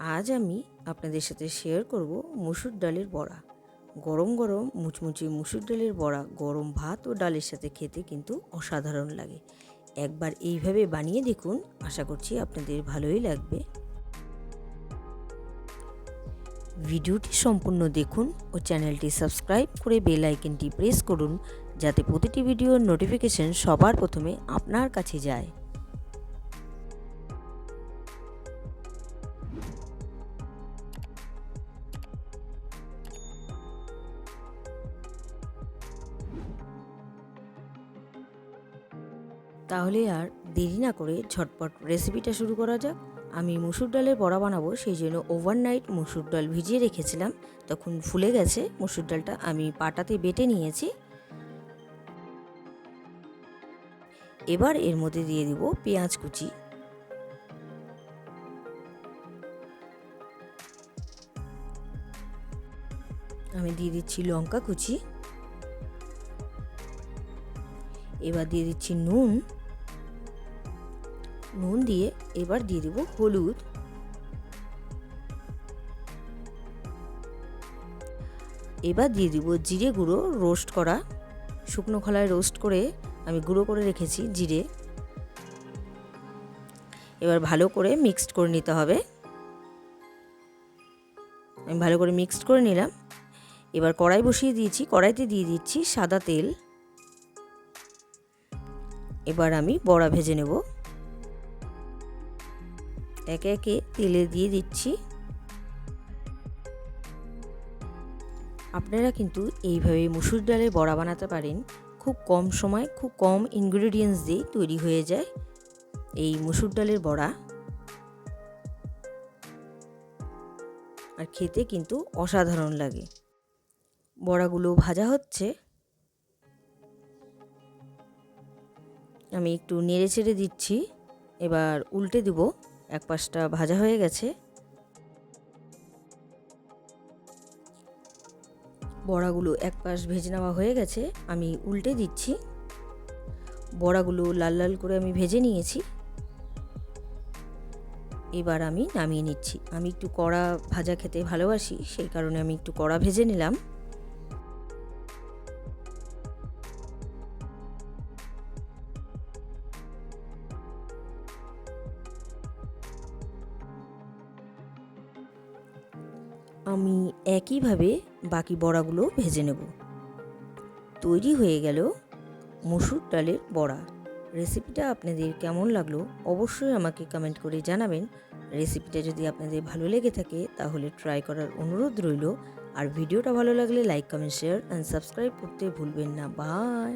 আজ আমি আপনাদের সাথে শেয়ার করব মুসুর ডালের বড়া। গরম গরম মুচমুচে মুসুর ডালের বড়া, গরম ভাত ও ডালের সাথে খেতে কিন্তু অসাধারণ লাগে। একবার এইভাবে বানিয়ে দেখুন, আশা করছি আপনাদের ভালোই লাগবে। ভিডিওটি সম্পূর্ণ দেখুন ও চ্যানেলটি সাবস্ক্রাইব করে বেল আইকনটি প্রেস করুন, যাতে প্রতিটি ভিডিওর নোটিফিকেশন সবার প্রথমে আপনার কাছে যায়। তাহলে আর দেরি না করে ঝটপট রেসিপিটা শুরু করা যাক। আমি মুসুর ডালের বড়া বানাবো, সেই জন্য ওভারনাইট মুসুর ডাল ভিজিয়ে রেখেছিলাম। তখন ফুলে গেছে, মুসুর ডালটা আমি পাটাতে বেটে নিয়েছি। এবার এর মধ্যে দিয়ে দিব পেঁয়াজ কুচি। আমি দিয়ে দিচ্ছি লঙ্কা কুচি। এবার দিয়ে দিচ্ছি নুন। নুন দিয়ে এবার দিয়ে দেব হলুদ। এবার দিয়ে দিব জিরে গুঁড়ো রোস্ট করা। শুকনো খোলায় রোস্ট করে আমি গুঁড়ো করে রেখেছি জিরে। এবার ভালো করে মিক্সড করে নিতে হবে। আমি ভালো করে মিক্সড করে নিলাম। এবার কড়াই বসিয়ে দিয়েছি, কড়াইতে দিয়ে দিচ্ছি সাদা তেল। এবার আমি বড়া ভেজে নেব। একে একে তেলে দিয়ে দিচ্ছি। আপনারা কিন্তু এইভাবে মুসুর ডালের বড়া বানাতে পারেন। খুব কম সময়, খুব কম ইনগ্রেডিয়েন্টস দিয়ে তৈরি হয়ে যায় এই মুসুর ডালের বড়া। আর খেতে কিন্তু অসাধারণ লাগে। বড়াগুলো ভাজা হচ্ছে। আমি একটু নেড়ে ছেড়ে দিচ্ছি। এবার উল্টে দিব। এক পাশটা ভাজা হয়ে গেছে। বড়াগুলো এক পাশ ভেজে নেওয়া হয়ে গেছে, আমি উল্টে দিচ্ছি। বড়াগুলো লাল লাল করে আমি ভেজে নিয়েছি। এবার আমি নামিয়ে নিচ্ছি। আমি একটু কড়া ভাজা খেতে ভালোবাসি, সেই কারণে আমি একটু কড়া ভেজে নিলাম। আমি একইভাবে বাকি বড়াগুলো ভেজে নেব। তৈরি হয়ে গেল মসুর ডালের বড়া। রেসিপিটা আপনাদের কেমন লাগল অবশ্যই আমাকে কমেন্ট করে জানাবেন। রেসিপিটা যদি আপনাদের ভালো লেগে থাকে তাহলে ট্রাই করার অনুরোধ রইল। আর ভিডিওটা ভালো লাগলে like comment share and subscribe করতে ভুলবেন না। বাই